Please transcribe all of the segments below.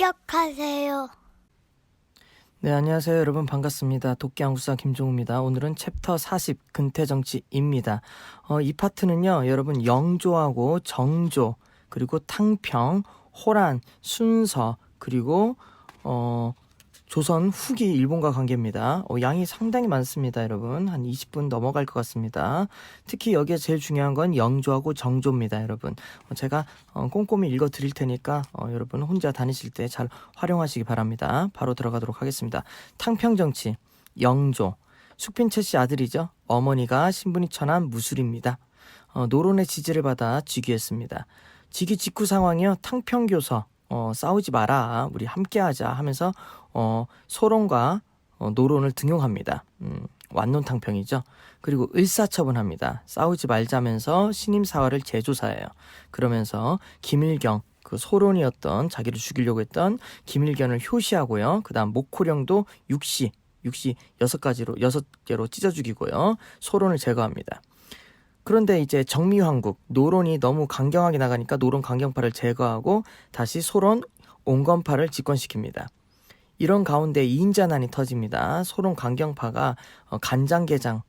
합격하세요. 네, 안녕하세요. 여러분 반갑습니다. 도끼 한국사 김종우입니다. 오늘은 챕터 40 근태 정치입니다. 어, 이 파트는요. 여러분 영조하고 정조 그리고 탕평, 호란, 순서 그리고 어 조선 후기 일본과 관계입니다. 어, 양이 상당히 많습니다, 여러분. 한 20분 넘어갈 것 같습니다. 특히 여기에 제일 중요한 건 영조하고 정조입니다, 여러분. 어, 제가 어, 꼼꼼히 읽어 드릴 테니까 어, 여러분 혼자 다니실 때 잘 활용하시기 바랍니다. 바로 들어가도록 하겠습니다. 탕평정치, 영조. 숙빈채 씨 아들이죠. 어머니가 신분이 천한 무술입니다. 어, 노론의 지지를 받아 즉위했습니다. 즉위 직후 상황이요. 탕평교서 어, 싸우지 마라. 우리 함께하자 하면서 어, 소론과 어, 노론을 등용합니다. 음, 완론탕평이죠. 그리고 을사처분합니다. 싸우지 말자면서 신임 사화를 재조사해요. 그러면서 김일경 그 소론이었던 자기를 죽이려고 했던 김일견을 효시하고요. 그다음 목호령도 육시 육시 여섯 가지로 여섯 개로 찢어 죽이고요. 소론을 제거합니다. 그런데 이제 정미황국 노론이 너무 강경하게 나가니까 노론 강경파를 제거하고 다시 소론 온건파를 집권시킵니다. 이런 가운데 이인자 난이 터집니다. 소론 강경파가 어, 간장게장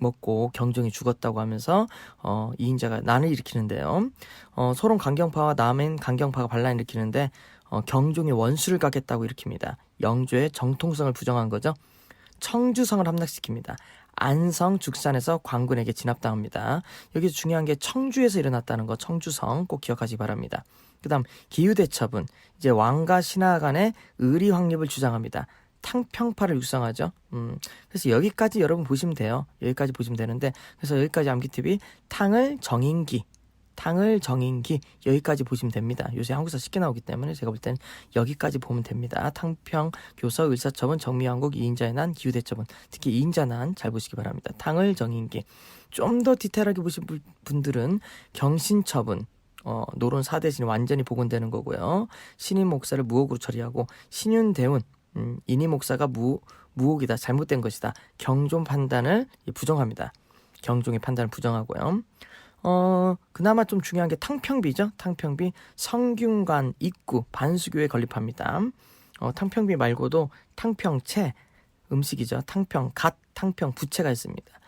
먹고 경종이 죽었다고 하면서 어, 이인자가 난을 일으키는데요. 어, 소론 강경파와 남인 강경파가 반란 일으키는데 어, 경종이 원수를 가겠다고 일으킵니다. 영조의 정통성을 부정한 거죠. 청주성을 함락시킵니다. 안성 죽산에서 광군에게 진압당합니다. 여기서 중요한 게 청주에서 일어났다는 거 청주성 꼭 기억하시기 바랍니다. 그다음 기유대첩은 이제 왕과 신하 간의 의리 확립을 주장합니다. 탕평파를 육성하죠. 음, 그래서 여기까지 여러분 보시면 돼요. 여기까지 보시면 되는데 그래서 여기까지 암기팁이 탕을 정인기 탕을 정인기 여기까지 보시면 됩니다. 요새 한국사 쉽게 나오기 때문에 제가 볼땐 여기까지 보면 됩니다. 탕평 교서 을사첩은 정미왕국 이인자의 난 기후대첩은 특히 이인자 난 잘 보시기 바랍니다. 탕을 정인기 좀 더 디테일하게 보신 분- 분들은 경신처분 어, 노론 사대신이 완전히 복원되는 거고요. 신임 목사를 무혹으로 처리하고 신윤대운 음, 인임 목사가 무 무혹이다 잘못된 것이다 경종 판단을 부정합니다. 경종의 판단을 부정하고요. 어, 그나마 좀 중요한 게 탕평비죠. 탕평비 성균관 입구 반수교에 건립합니다. 어, 탕평비 말고도 탕평채 음식이죠. 탕평 갓 탕평 부채가 있습니다.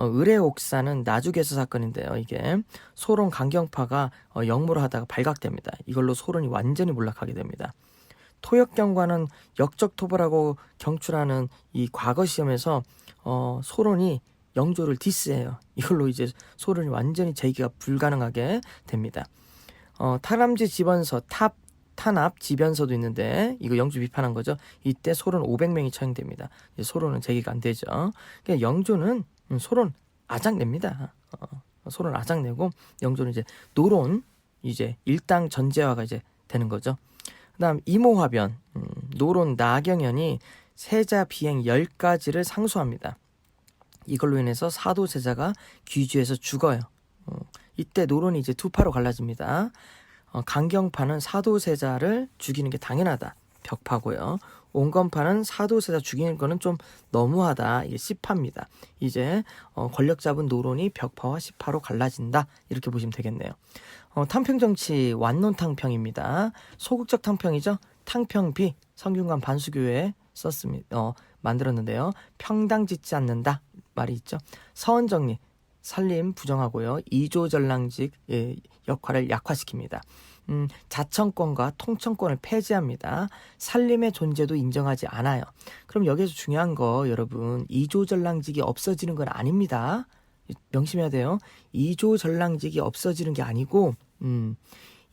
어, 의뢰옥사는 나주개서 사건인데요. 이게 소론 강경파가 어, 역모를 하다가 발각됩니다. 이걸로 소론이 완전히 몰락하게 됩니다. 토역경과는 역적토벌하고 경출하는 이 과거 시험에서 어, 소론이 영조를 디스해요. 이걸로 이제 소론이 완전히 재기가 불가능하게 됩니다. 어, 탈암지 지번서 탑 탄압 지변서도 있는데 이거 영주 비판한 거죠. 이때 소론 500명이 처형됩니다. 소론은 재기가 안 되죠. 그러니까 영조는 음, 소론 아작냅니다. 어, 소론 아작내고 영조는 이제 노론 이제 일당 전제화가 이제 되는 거죠. 그다음 이모화변 음, 노론 나경연이 세자 비행 10가지를 상소합니다. 이걸로 인해서 사도 세자가 귀주에서 죽어요. 어, 이때 노론이 이제 두 파로 갈라집니다. 어, 강경파는 사도 세자를 죽이는 게 당연하다. 벽파고요. 온건파는 사도세자 죽이는 거는 좀 너무하다. 이게 시파입니다. 이제 어, 권력 잡은 노론이 벽파와 시파로 갈라진다. 이렇게 보시면 되겠네요. 어, 탕평 정치 완론 탕평입니다. 소극적 탕평이죠. 탕평비 성균관 반수교에 썼습니다. 어, 만들었는데요. 평당 짓지 않는다 말이 있죠. 서원 정리 살림 부정하고요. 이조 전랑직 의 역할을 약화시킵니다. 음, 자청권과 통청권을 폐지합니다. 살림의 존재도 인정하지 않아요. 그럼 여기서 중요한 거 여러분 이조전랑직이 없어지는 건 아닙니다. 명심해야 돼요. 이조전랑직이 없어지는 게 아니고 음,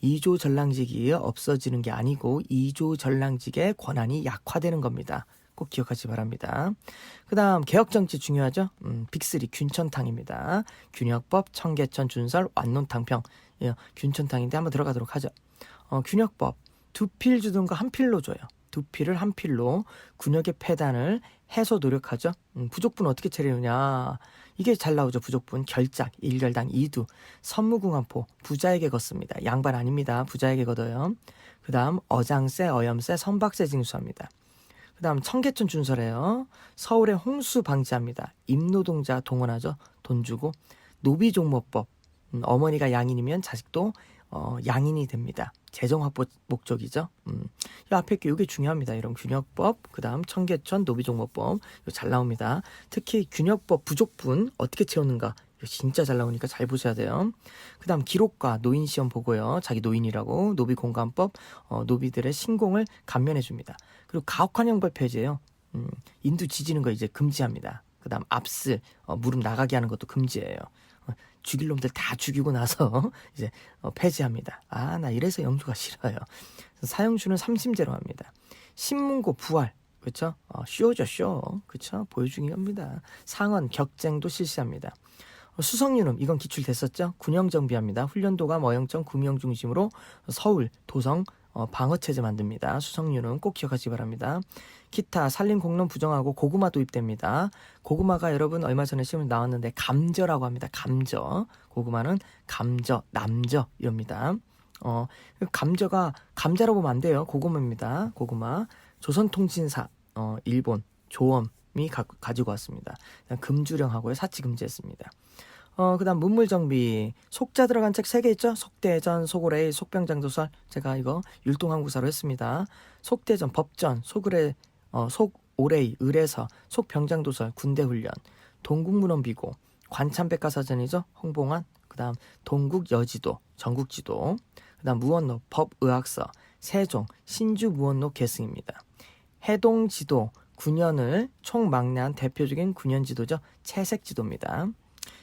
이조전랑직이 없어지는 게 아니고 이조전랑직의 권한이 약화되는 겁니다. 꼭 기억하시기 바랍니다. 그 다음 개혁정치 중요하죠. 음, 빅3 균천탕입니다. 균역법, 청계천, 준설, 완론탕평. 예, 균천탕인데 한번 들어가도록 하죠. 어, 균역법 두 필 주든가 한 필로 줘요. 두 필을 한 필로 군역의 폐단을 해소 노력하죠. 음, 부족분 어떻게 차리느냐. 이게 잘 나오죠. 부족분 결작 일결당 이두 선무궁합포 부자에게 걷습니다. 양반 아닙니다. 부자에게 걷어요. 그 다음 어장세 어염세 선박세 징수합니다. 그 다음 청계천 준설해요. 서울의 홍수 방지합니다. 임노동자 동원하죠. 돈 주고. 노비종모법. 음, 어머니가 양인이면 자식도 어, 양인이 됩니다. 재정 확보 목적이죠. 음. 이 앞에 게 이게 중요합니다. 이런 균역법, 그다음 청계천 노비종목법 이거 잘 나옵니다. 특히 균역법 부족분 어떻게 채우는가 진짜 잘 나오니까 잘 보셔야 돼요. 그 다음 기록과 노인 시험 보고요. 자기 노인이라고 노비 공감법 어, 노비들의 신공을 감면해 줍니다. 그리고 가혹환영벌 폐지예요. 음, 인두 지지는 거 이제 금지합니다. 그 다음 압슬 어, 무릎 나가게 하는 것도 금지예요. 어, 죽일 놈들 다 죽이고 나서 이제 어, 폐지합니다. 아 나 이래서 영주가 싫어요. 사형주는 삼심제로 합니다. 신문고 부활 그렇죠? 어, 쇼죠 쇼 그렇죠? 보여주기 합니다. 상언 격쟁도 실시합니다. 어, 수성유능 이건 기출됐었죠? 군영 정비합니다. 훈련도가 머영점 구명 중심으로 서울 도성 어, 방어 체제 만듭니다. 수성유는 꼭 기억하시기 바랍니다. 기타 산림 공론 부정하고 고구마 도입됩니다. 고구마가 여러분 얼마 전에 시험에 나왔는데 감저라고 합니다. 감저 고구마는 감저 남저 이럽니다. 어 감저가 감자라고 보면 안 돼요. 고구마입니다. 고구마 조선통신사 어 일본 조엄이 가, 가지고 왔습니다. 금주령하고요 사치 금지했습니다. 어, 그 다음 문물정비. 속자 들어간 책 세 개 있죠? 속대전, 속오레이, 속병장도설. 제가 이거 율동한구사로 했습니다. 속대전, 법전, 속을의, 어, 속오레이, 을에서, 속병장도설, 군대훈련, 동국문헌비고, 관참백과사전이죠? 홍봉환. 그 다음 동국여지도, 전국지도. 그 다음 무언록, 법의학서, 세종, 신주무언록 계승입니다. 해동지도, 9년을 총망라한 대표적인 9년 지도죠. 채색지도입니다.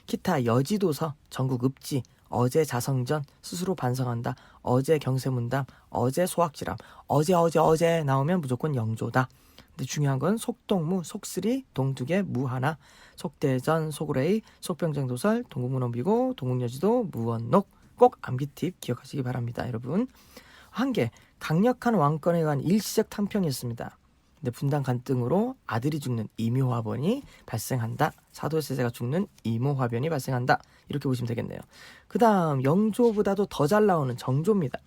기타 여지도서, 전국 읍지, 어제 자성전, 스스로 반성한다, 어제 경세문담, 어제 소학지람, 어제 어제 어제 나오면 무조건 영조다. 근데 중요한 건 속동무, 속쓰리, 동두개, 무하나, 속대전, 속으레이, 속병정도설, 동국문헌비고, 동국여지도, 무언록 꼭 암기 팁 기억하시기 바랍니다, 여러분. 한 개, 강력한 왕권에 관한 일시적 탕평이었습니다. 근데 분당 간등으로 아들이 죽는 이묘화변이 발생한다. 사도세자가 죽는 이모화변이 발생한다. 이렇게 보시면 되겠네요. 그 다음 영조보다도 더 잘 나오는 정조입니다.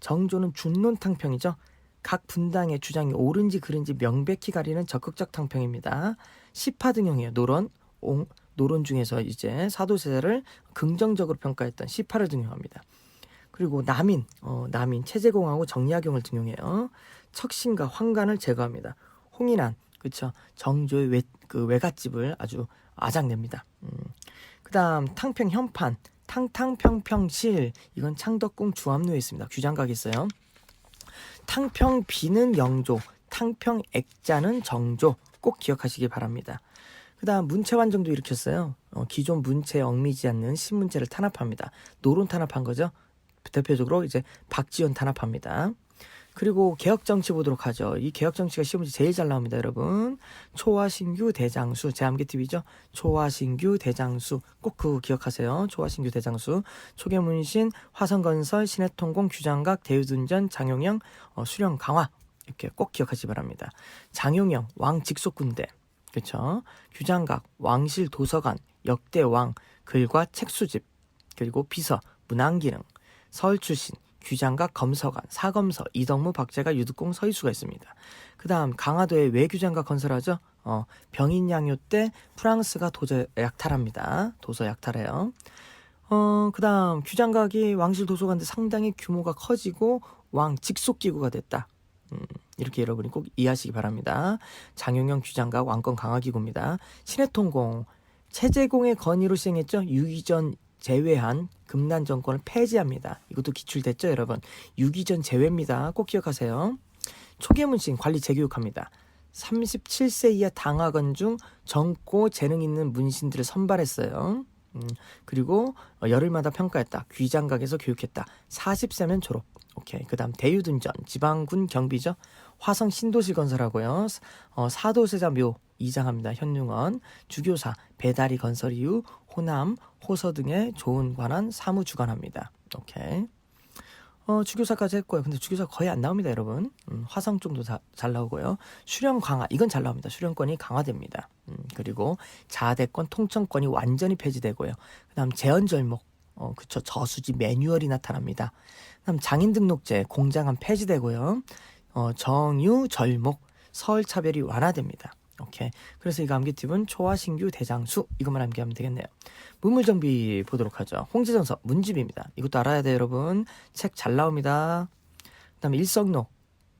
정조는 준론 탕평이죠. 각 분당의 주장이 옳은지 그른지 명백히 가리는 적극적 탕평입니다. 시파 등형이에요. 노론, 옹, 노론 중에서 이제 사도세자를 긍정적으로 평가했던 시파를 등용합니다. 그리고 남인, 어, 남인 체제공하고 정약용을 등용해요. 척신과 황간을 제거합니다. 홍인한, 그쵸 정조의 외, 그 외갓집을 아주 아작냅니다. 음. 그 다음 탕평 현판, 탕탕평평실 이건 창덕궁 주암루에 있습니다. 규장각이 있어요. 탕평 비는 영조, 탕평 액자는 정조 꼭 기억하시기 바랍니다. 그 다음 문체 완정도 일으켰어요. 어, 기존 문체에 얽매이지 않는 신문체를 탄압합니다. 노론 탄압한 거죠. 대표적으로 이제 박지원 탄압합니다. 그리고 개혁 정치 보도록 하죠. 이 개혁 정치가 시험 문제 제일 잘 나옵니다, 여러분. 초화신규 대장수 제암기 TV죠. 초화신규 대장수 꼭 그거 기억하세요. 초화신규 대장수 초계문신 화성건설 신해통공 규장각 대유둔전 장용영 어, 수령 강화 이렇게 꼭 기억하시기 바랍니다. 장용영 왕 직속 군대 그렇죠. 규장각 왕실 도서관 역대 왕 글과 책 수집 그리고 비서 문항 기능 서울 출신 규장각 검서관 사검서 이덕무 박재가 유득공 서희수가 있습니다. 그 다음 강화도에 외규장각 건설하죠. 어, 병인양요 때 프랑스가 도저 약탈합니다. 도서 약탈해요. 어, 그 다음 규장각이 왕실 도서관인데 상당히 규모가 커지고 왕 직속 기구가 됐다. 음, 이렇게 여러분이 꼭 이해하시기 바랍니다. 장용영 규장각 왕권 강화 기구입니다. 신해통공 체제공의 건의로 시행했죠. 유기전 제외한 금난 정권을 폐지합니다. 이것도 기출됐죠, 여러분. 유기전 제외입니다. 꼭 기억하세요. 초계문신 관리 재교육합니다. 37세 이하 당학원 중 젊고 재능 있는 문신들을 선발했어요. 음, 그리고 어, 열흘마다 평가했다. 귀장각에서 교육했다. 40세면 졸업. 오케이. 그 다음 대유둔전, 지방군 경비죠. 화성 신도시 건설하고요. 어, 사도세자 묘 이장합니다. 현능원, 주교사, 배다리 건설 이후 호남, 호서 등의 좋은 관한 사무 주관합니다. 오케이. 어, 주교사까지 했고요. 근데 주교사 거의 안 나옵니다, 여러분. 음, 화성 자, 잘 나오고요. 수령 강화, 이건 잘 나옵니다. 수령권이 강화됩니다. 음, 그리고 자대권, 통청권이 완전히 폐지되고요. 그 다음 재헌절목, 어, 그쵸. 저수지 매뉴얼이 나타납니다. 그 다음 장인 등록제, 공장은 폐지되고요. 어, 정유, 절목, 서울 차별이 완화됩니다. 오케이. 그래서 이거 암기팁은 초와 신규 대장수 이것만 암기하면 되겠네요. 문물정비 보도록 하죠. 홍지전서 문집입니다. 이것도 알아야 돼요, 여러분. 책 잘 나옵니다. 그다음에 일성록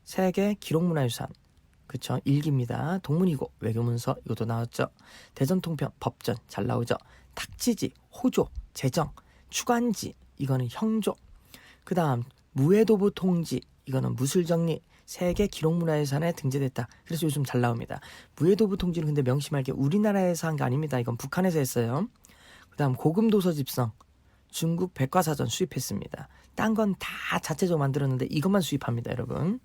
세계 기록문화유산 그쵸 일기입니다. 동문이고 외교문서 이것도 나왔죠. 대전통편 법전 잘 나오죠. 탁지지 호조 재정 추관지 이거는 형조 그다음 무해도부 통지 이거는 무술정리 세계 기록문화유산에 등재됐다. 그래서 요즘 잘 나옵니다. 무해도부 통지는 근데 명심할 게 우리나라에서 한 게 아닙니다. 이건 북한에서 했어요. 그다음 고금 도서 집성 중국 백과사전 수입했습니다. 딴 건 다 자체적으로 만들었는데 이것만 수입합니다, 여러분.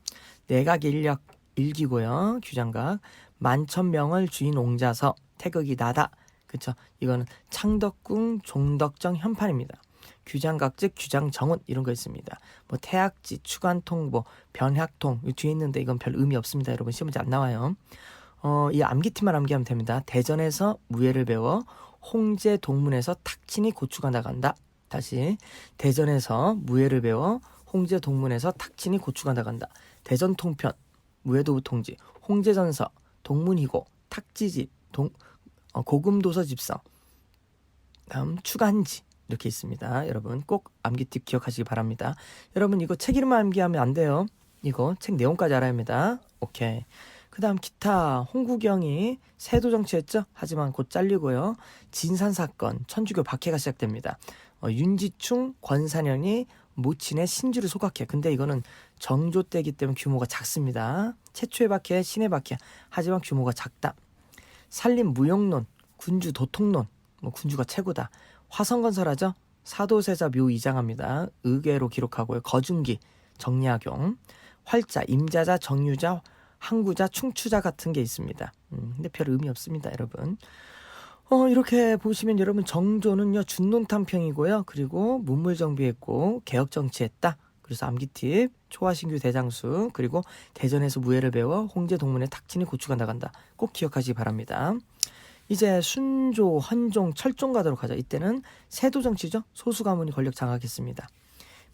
내각 인력 일기고요. 규장각 만천명을 주인 옹자서 태극이 나다. 그쵸? 이거는 창덕궁 종덕정 현판입니다. 규장각 즉 규장정원 이런 거 있습니다. 뭐 태학지, 추관통보, 변학통 이 뒤에 있는데 이건 별 의미 없습니다. 여러분 시험 문제 안 나와요. 어, 이 암기팀만 암기하면 됩니다. 대전에서 무예를 배워 홍제 동문에서 탁친이 고추가 나간다. 다시 대전에서 무예를 배워 홍제 동문에서 탁친이 고추가 나간다. 대전 통편 무예도부 통지 홍제전서 동문이고 탁지지 동 어, 고금도서 집성 다음 추간지 이렇게 있습니다. 여러분 꼭 암기팁 기억하시기 바랍니다. 여러분 이거 책 이름만 암기하면 안 돼요. 이거 책 내용까지 알아야 합니다. 오케이. 그 다음 기타 홍구경이 세도 정치했죠. 하지만 곧 잘리고요. 진산 사건 천주교 박해가 시작됩니다. 어, 윤지충 권산현이 모친의 신주를 소각해. 근데 이거는 정조 때기 때문에 규모가 작습니다. 최초의 박해, 신의 박해. 하지만 규모가 작다. 산림 무용론, 군주 도통론. 뭐 군주가 최고다. 화성건설하죠. 사도세자 묘 이장합니다. 의계로 기록하고요. 거중기, 정약용, 활자, 임자자, 정유자, 항구자, 충추자 같은 게 있습니다. 음, 근데 별 의미 없습니다, 여러분. 어, 이렇게 보시면 여러분 정조는요 준논탐평이고요. 그리고 문물정비했고 개혁정치했다. 그래서 암기팁 초화신규 대장수 그리고 대전에서 무예를 배워 홍제 동문에 탁친이 고추가 나간다. 꼭 기억하시기 바랍니다. 이제 순조, 헌종, 철종 가도록 하죠. 이때는 세도 정치죠. 소수 가문이 권력 장악했습니다.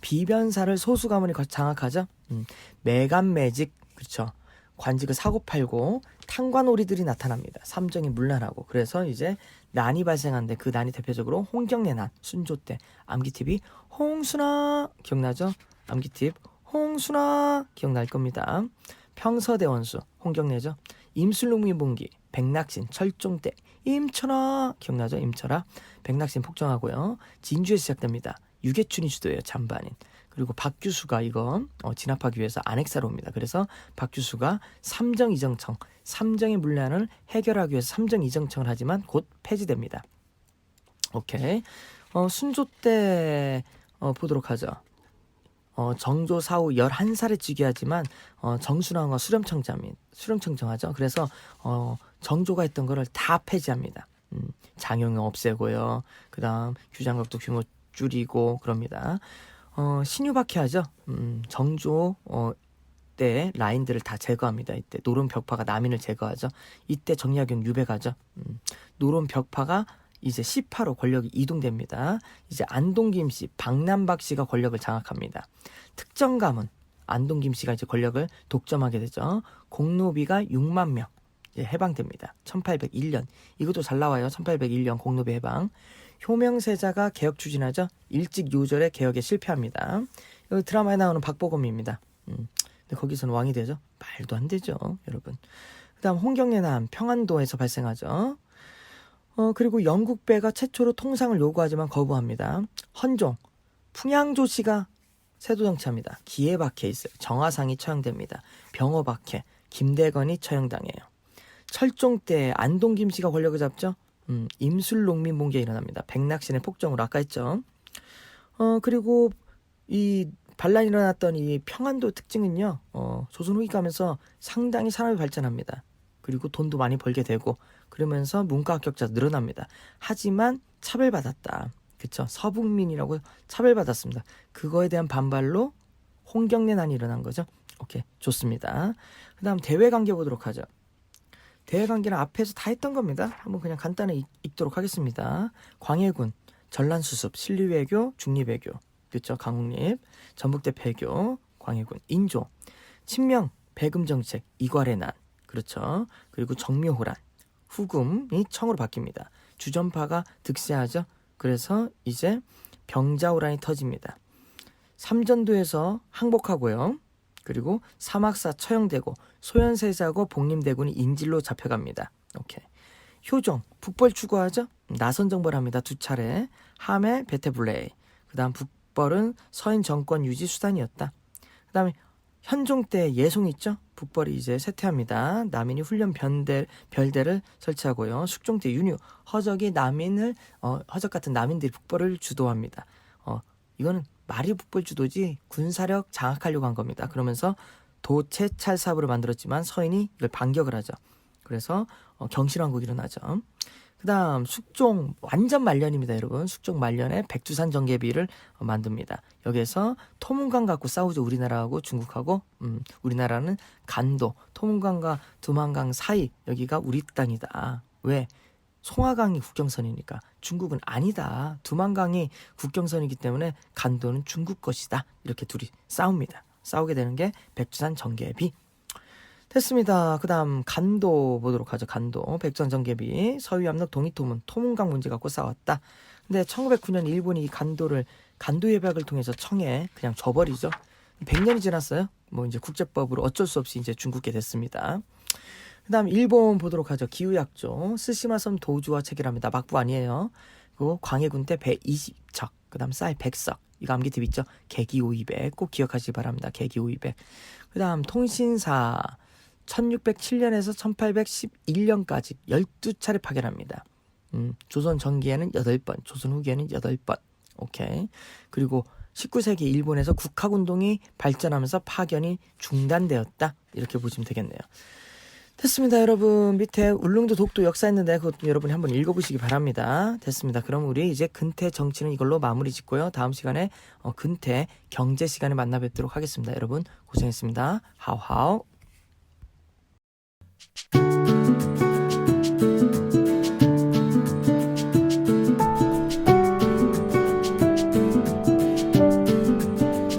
비변사를 소수 가문이 거- 장악하죠. 음, 매간매직 그렇죠. 관직을 사고 팔고 탕관오리들이 나타납니다. 삼정이 문란하고 그래서 이제 난이 발생하는데 그 난이 대표적으로 홍경래 난 순조 때 암기팁이 홍순아 기억나죠? 암기팁 홍순아 기억날 겁니다. 평서대원수 홍경래죠. 임술룡미봉기 백낙신 철종 때 임천아 기억나죠? 임철아 백낙신 폭정하고요. 진주에서 시작됩니다. 유계춘이 주도예요. 잔반인. 그리고 박규수가 이거 어, 진압하기 위해서 안핵사로 옵니다. 그래서 박규수가 삼정 이정청, 삼정의 문란을 해결하기 위해서 삼정 이정청을 하지만 곧 폐지됩니다. 오케이. 어, 순조 때 어, 보도록 하죠. 어, 정조 사후 11살에 즉위하지만 어, 정순왕과 수렴청자민 수렴청정하죠. 그래서 어, 정조가 했던 거를 다 폐지합니다. 음, 장영영 없애고요. 그 다음 규장각도 규모 줄이고 그럽니다. 어, 신유박해하죠. 음, 정조 어, 때 라인들을 다 제거합니다. 이때 노론 벽파가 남인을 제거하죠. 이때 정약용 유배가죠. 음, 노론 벽파가 이제 시파로 권력이 이동됩니다. 이제 안동 김씨, 박남박 씨가 권력을 장악합니다. 특정 가문 안동 김씨가 이제 권력을 독점하게 되죠. 공노비가 6만 명 해방됩니다. 1801년 이것도 잘 나와요. 1801년 공노비 해방. 효명세자가 개혁 추진하죠. 일찍 요절의 개혁에 실패합니다. 여기 드라마에 나오는 박보검입니다. 음, 근데 거기서는 왕이 되죠? 말도 안 되죠, 여러분. 그다음 홍경래남 평안도에서 발생하죠. 어, 그리고 영국 배가 최초로 통상을 요구하지만 거부합니다. 헌종, 풍양조 씨가 세도 정치합니다. 기에 박혀 있어요. 정화상이 처형됩니다. 병어 박해, 김대건이 처형당해요. 철종 때 안동 김씨가 권력을 잡죠. 음, 임술농민 봉기가 일어납니다. 백낙신의 폭정으로 아까 했죠. 어 그리고 이 반란이 일어났던 이 평안도 특징은요. 어, 조선 후기 가면서 상당히 산업이 발전합니다. 그리고 돈도 많이 벌게 되고 그러면서 문과 합격자 늘어납니다. 하지만 차별받았다. 그쵸? 서북민이라고 차별받았습니다. 그거에 대한 반발로 홍경래 난이 일어난 거죠. 오케이 좋습니다. 그 다음 대외 관계 보도록 하죠. 대외 관계는 앞에서 다 했던 겁니다. 한번 그냥 간단히 읽- 읽도록 하겠습니다. 광해군, 전란수습, 신리외교, 중립외교, 그쵸? 강국립, 전북대 폐교, 광해군, 인조, 친명, 배금정책, 이괄의 난, 그렇죠. 그리고 정묘호란, 후금이 청으로 바뀝니다. 주전파가 득세하죠. 그래서 이제 병자호란이 터집니다. 삼전도에서 항복하고요. 그리고 사막사 처형되고 소현세자고 복림대군이 인질로 잡혀갑니다. 오케이. 효종 북벌 추구하죠. 나선 정벌 합니다. 두 차례. 함해 베테블레이. 그 다음 북벌은 서인 정권 유지 수단이었다. 그 다음에 현종 때 예송 있죠. 북벌이 이제 쇠퇴합니다. 남인이 훈련 변대, 별대를 설치하고요. 숙종 때 윤유 허적이 남인을 어, 허적 같은 남인들이 북벌을 주도합니다. 어, 이거는 말이 북벌 주도지 군사력 장악하려고 한 겁니다. 그러면서 도채찰 사업을 만들었지만 서인이 이걸 반격을 하죠. 그래서 어, 경실왕국이 일어나죠. 그 다음 숙종 완전 말년입니다, 여러분. 숙종 말년에 백두산 정계비를 어, 만듭니다. 여기에서 토문강 갖고 싸우죠, 우리나라하고 중국하고. 음, 우리나라는 간도, 토문강과 두만강 사이 여기가 우리 땅이다. 왜? 송화강이 국경선이니까 중국은 아니다. 두만강이 국경선이기 때문에 간도는 중국 것이다. 이렇게 둘이 싸웁니다. 싸우게 되는 게 백두산 정계비. 됐습니다. 그 다음 간도 보도록 하죠. 간도 백두산 정계비 서유압력 동이토문 토문강 문제 갖고 싸웠다. 근데 1909년 일본이 이 간도를 간도 예박을 통해서 청에 그냥 줘버리죠. 100년이 지났어요. 뭐 이제 국제법으로 어쩔 수 없이 이제 중국게 됐습니다. 그다음 일본 보도록 하죠. 기후약조 스시마섬 도주와 체결합니다. 막부 아니에요. 그리고 광해군 때 배 20척, 그다음 쌀 100석. 이거 암기 팁 있죠? 개기 500. 꼭 기억하시기 바랍니다. 개기 500. 그다음 통신사 1607년에서 1811년까지 12차례 파견합니다. 음, 조선 전기에는 8번, 조선 후기에는 8번. 오케이. 그리고 19세기 일본에서 국학운동이 발전하면서 파견이 중단되었다. 이렇게 보시면 되겠네요. 됐습니다, 여러분. 밑에 울릉도 독도 역사 있는데 그것도 여러분이 한번 읽어보시기 바랍니다. 됐습니다. 그럼 우리 이제 근태 정치는 이걸로 마무리 짓고요. 다음 시간에 어, 근태 경제 시간에 만나 뵙도록 하겠습니다. 여러분 고생했습니다. 하우하우.